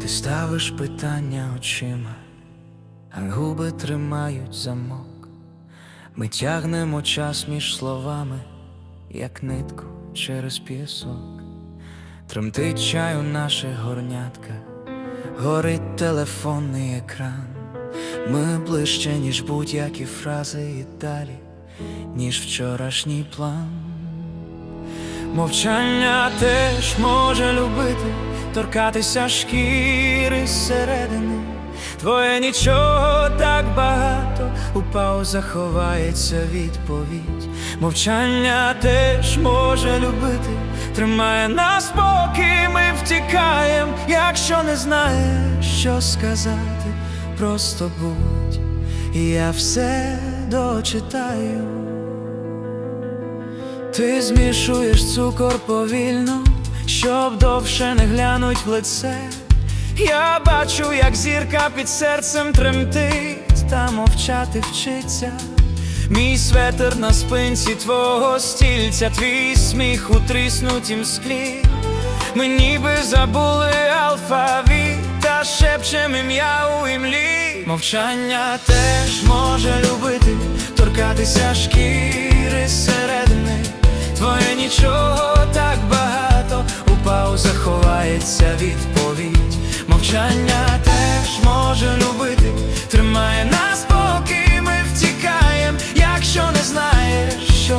Ти ставиш питання очима, а губи тримають замок. Ми тягнемо час між словами, як нитку через пісок. Тремтить чай у наших горнятках, горить телефонний екран. Ми ближче, ніж будь-які фрази і далі, ніж вчорашній план. Мовчання теж може любити, торкатися шкіри зсередини. Твоє нічого так багато, у паузах ховається відповідь. Мовчання теж може любити, тримає нас, поки ми втікаєм. Якщо не знаєш, що сказати, просто будь, і я все дочитаю. Ти змішуєш цукор повільно, щоб довше не глянуть в лице. Я бачу, як зірка під серцем тремтить, та мовчати вчиться. Мій светер на спинці твого стільця, твій сміх у тріснутім склі. Ми ніби забули алфавіт, та шепчем ім'я у імлі. Мовчання теж може любити, торкатися шкіри зсередини. Твоє нічого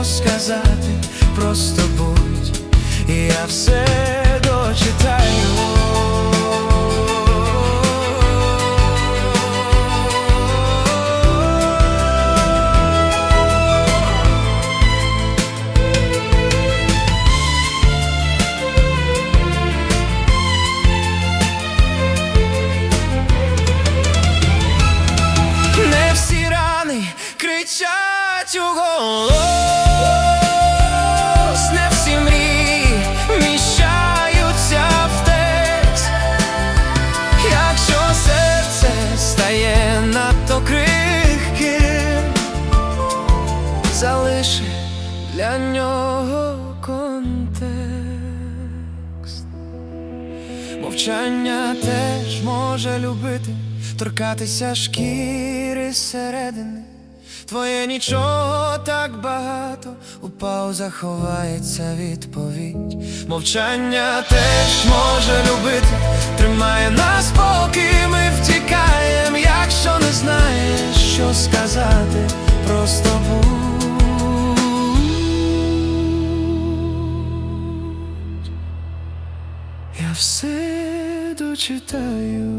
сказати, просто будь, і я все дочитаю. Не всі рани кричать у голос, залиши для нього контекст. Мовчання теж може любити, торкатися шкіри зсередини. Твоє нічого так багато, у паузах ховається відповідь. Мовчання теж може любити, тримає нас, поки Я все дочитаю.